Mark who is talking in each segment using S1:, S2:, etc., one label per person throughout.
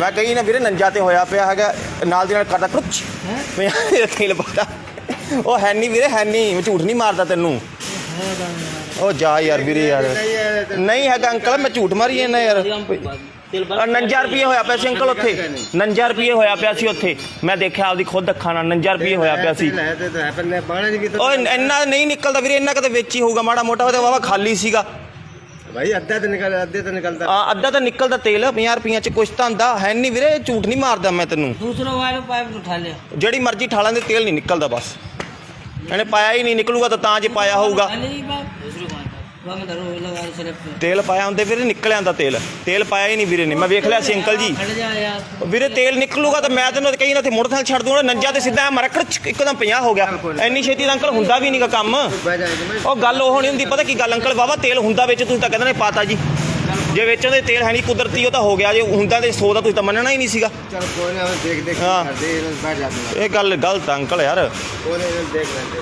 S1: ਮੈਂ ਕਹੀ ਨਾ ਵੀਰੇ, ਨੰਜਾ ਤੇ ਹੋਇਆ ਪਿਆ ਹੈਗਾ, ਨਾਲ ਦੀ ਨਾਲ ਕਰਦਾ ਕੁਛ ਮੈਂ ਤੇਲ ਪਾਦਾ ਉਹ ਹੈ ਨਹੀਂ ਵੀਰੇ, ਹੈ ਨਹੀਂ ਮੈਂ ਝੂਠ ਨਹੀਂ ਮਾਰਦਾ ਤੈਨੂੰ। ਉਹ ਜਾ ਯਾਰ ਵੀਰੇ ਯਾਰ। ਨਹੀਂ ਹੈਗਾ ਅੰਕਲ, ਮੈਂ ਝੂਠ ਮਾਰੀ ਜਾਂਦਾ ਯਾਰ।
S2: तेल
S1: ਆਹ 49 ਰੁਪਏ ਹੋਇਆ ਪਿਆ ਸੀ ਅੰਕਲ ਉੱਥੇ। 49 ਰੁਪਏ ਹੋਇਆ ਪਿਆ ਸੀ ਉੱਥੇ। ਮੈਂ ਦੇਖਿਆ ਆਪਦੀ ਖੁਦ ਅੱਖਾਂ ਨਾਲ 49 ਰੁਪਏ ਹੋਇਆ ਪਿਆ ਸੀ। ਓਏ, ਇੰਨਾ ਨਹੀਂ ਨਿਕਲਦਾ ਵੀਰੇ, ਇੰਨਾ ਕਦੇ ਵਿੱਚ ਹੀ ਹੋਊਗਾ, ਮਾੜਾ ਮੋਟਾ ਉਹਦੇ ਵਾਵਾ ਖਾਲੀ ਸੀਗਾ।
S3: ਭਾਈ ਅੱਧਾ ਤੇ ਨਿਕਲ ਅੱਧੇ ਤੇ ਨਿਕਲਦਾ
S1: ਆ ਅੱਧਾ ਤਾਂ ਨਿਕਲਦਾ ਤੇਲ 50 ਰੁਪਈਆਂ ਚ ਕੁਛ ਤਾਂ ਹੁੰਦਾ ਹੈ ਨਹੀਂ ਵੀਰੇ ਝੂਠ ਨਹੀਂ ਮਾਰਦਾ ਮੈਂ ਤੈਨੂੰ
S2: दूसरा वाले पाइप उठा ले
S1: ਜਿਹੜੀ ਮਰਜ਼ੀ ਠਾਲਾਂ ਦੇ ਤੇਲ ਨਹੀਂ ਨਿਕਲਦਾ ਬਸ ਇਹਨੇ ਪਾਇਆ ਹੀ ਨਹੀਂ ਨਿਕਲੂਗਾ ਤਾਂ ਤਾਂ ਜੇ ਪਾਇਆ ਹੋਊਗਾ
S2: उठा ले
S1: ਤੇਲ ਪਾਇਆ ਹੁੰਦੇ ਵੀਰੇ ਨਿਕਲ ਆਂਦਾ ਤੇਲ। ਤੇਲ ਪਾਇਆ ਹੀ ਨਹੀਂ ਵੀਰੇ ਨੇ। ਮੈਂ ਵੇਖ ਲਿਆ ਸੀ ਅੰਕਲ ਜੀ। ਵੀਰੇ ਤੇਲ ਨਿਕਲੂਗਾ ਤਾਂ ਮੈਂ ਤੈਨੂੰ ਕਹੀ ਨਾ ਤੇ ਮੋਟਰਸਾਈਕਲ ਛੱਡ ਦੂੰਗਾ ਨੰਜਾ ਤੇ ਸਿੱਧਾ ਮਰਕੜ ਇੱਕਦਮ 50 ਹੋ ਗਿਆ। ਐਨੀ ਛੇਤੀ ਤਾਂ ਅੰਕਲ ਹੁੰਦਾ ਵੀ ਨਹੀਂਗਾ ਕੰਮ। ਉਹ ਗੱਲ ਉਹ ਨਹੀਂ ਹੁੰਦੀ ਪਤਾ ਕੀ ਗੱਲ ਅੰਕਲ? ਵਾਵਾ ਤੇਲ ਹੁੰਦਾ ਵਿੱਚ ਤੁਸੀਂ ਤਾਂ ਕਹਿੰਦਾ ਨੇ ਪਾਤਾ ਜੀ। ਜੇ ਵਿੱਚੋਂ ਦੇ ਤੇਲ ਹੈ ਨਹੀਂ ਕੁਦਰਤੀ ਉਹ ਤਾਂ ਹੋ ਗਿਆ ਜੇ ਹੁੰਦਾ ਤੇ 100 ਦਾ ਤੁਸੀਂ ਤਾਂ ਮੰਨਣਾ ਹੀ ਨਹੀਂ ਸੀਗਾ।
S3: ਚਲ ਕੋਈ ਨਾ ਦੇਖ ਦੇਖ
S1: ਹਾਂ।
S3: ਕਰਦੇ ਇਹਨਾਂ ਬੈਠ ਜਾਂਦੇ
S1: ਇਹ ਗੱਲ ਗਲਤ ਆ ਅੰਕਲ ਯਾਰ।
S3: ਇਹਨਾਂ ਦੇਖ ਲੈਂਦੇ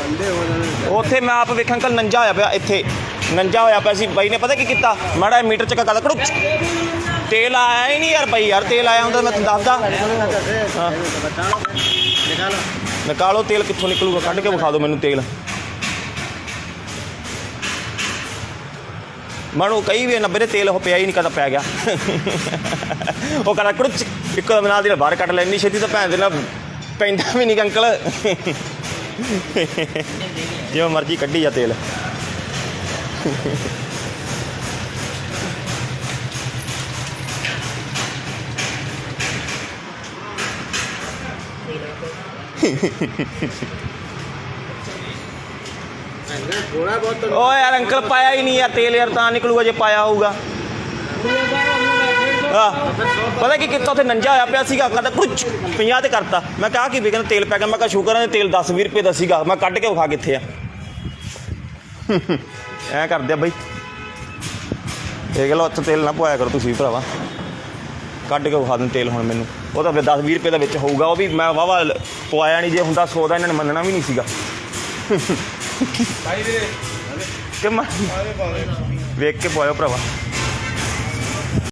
S3: ਬੰਦੇ ਉਹਨਾਂ ਨੂੰ।
S1: ਉੱਥੇ ਮੈਂ ਆਪ ਵੇਖਾਂ ਅੰਕਲ ਨੰਜਾ ਹੋਇਆ ਪਿਆ ਇੱਥੇ। ਨੰਜਾ ਹੋਇਆ ਪਿਆ ਸੀ ਬਾਈ ਨੇ ਪਤਾ ਕੀ ਕੀਤਾ? ਮਾੜਾ ਜਿਹਾ ਮੀਟਰ ਚੱਕਾ ਗੱਲ ਕਰੋ ਤੇਲ ਆਇਆ ਹੀ ਨਹੀਂ ਯਾਰ ਬਾਈ ਯਾਰ ਤੇਲ ਆਇਆ ਹੁੰਦਾ ਮੈਂ ਤੁਹਾਨੂੰ ਦੱਸਦਾ।
S3: ਨਿਕਾਲੋ।
S1: ਨਿਕਾਲੋ ਤੇਲ ਕਿੱਥੋਂ ਨਿਕਲੂਗਾ? ਕੱਢ ਕੇ ਵਿਖਾ ਦਿਓ ਮੈਨੂੰ ਤੇਲ। ਮਣੋ ਕਈ ਵੀ ਨੱਬੇ ਦੇ ਤੇਲ ਉਹ ਪਿਆ ਹੀ ਨਹੀਂ ਕਦਾ ਪੈ ਗਿਆ ਉਹ ਕਹਿੰਦਾ ਕੁੜਚ ਇੱਕੋ ਦਮ ਨਾਲ ਦੀ ਨਾਲ ਬਾਹਰ ਕੱਢ ਲੈਣੀ ਛੇਤੀ ਤਾਂ ਭੈਣ ਦੇ ਨਾਲ ਪੈਂਦਾ ਵੀ ਨਹੀਂ ਅੰਕਲ ਜਿਵੇਂ ਮਰਜ਼ੀ ਕੱਢੀ ਜਾ ਤੇਲ
S3: ਥੋੜਾ ਬਹੁਤ
S1: ਓ ਯਾਰ ਅੰਕਲ ਪਾਇਆ ਹੀ ਨਹੀਂ ਯਾਰ ਤੇਲ ਯਾਰ ਤਾਂ ਨਿਕਲੂਗਾ ਜੇ ਪਾਇਆ ਹੋਊਗਾ। ਆਹ, ਪਤਾ ਕੀ ਕੀਤਾ ਉੱਥੇ ਨੰਜਾ ਹੋਇਆ ਪਿਆ ਸੀਗਾ ਕਹਿੰਦਾ ਕੁਝ 50 ਤੇ ਕਰਤਾ। ਮੈਂ ਕਿਹਾ ਕਿ ਵੀ ਕਹਿੰਦਾ ਤੇਲ ਪੈ ਗਿਆ ਮੈਂ ਕਿਹਾ ਸ਼ੁਕਰ ਹੈ ਤੇਲ 10 20 ਰੁਪਏ ਦਾ ਸੀਗਾ ਮੈਂ ਕੱਢ ਕੇ ਵਿਖਾ ਕਿੱਥੇ ਆ। ਐ ਕਰਦੇ ਆ ਬਈ। ਇਹ ਗੱਲ ਉੱਥੇ ਤੇਲ ਨਾ ਪਵਾਇਆ ਕਰੋ ਤੁਸੀਂ ਭਰਾਵਾ। ਕੱਢ ਕੇ ਵਿਖਾ ਦਿੰਦੇ ਤੇਲ ਹੁਣ ਮੈਨੂੰ। ਉਹ ਤਾਂ ਫਿਰ 10 20 ਰੁਪਏ ਦਾ ਵਿੱਚ ਹੋਊਗਾ ਉਹ ਵੀ ਮੈਂ ਵਾਵਾ ਪਵਾਇਆ ਨਹੀਂ ਜੇ ਹੁੰਦਾ 100 ਦਾ ਇਹਨਾਂ ਨੇ ਮੰਨਣਾ ਵੀ ਨਹੀਂ ਸੀਗਾ। ਕਿ ਮੈਂ ਵੇਖ ਕੇ ਪਾਇਓ ਭਰਾਵਾ।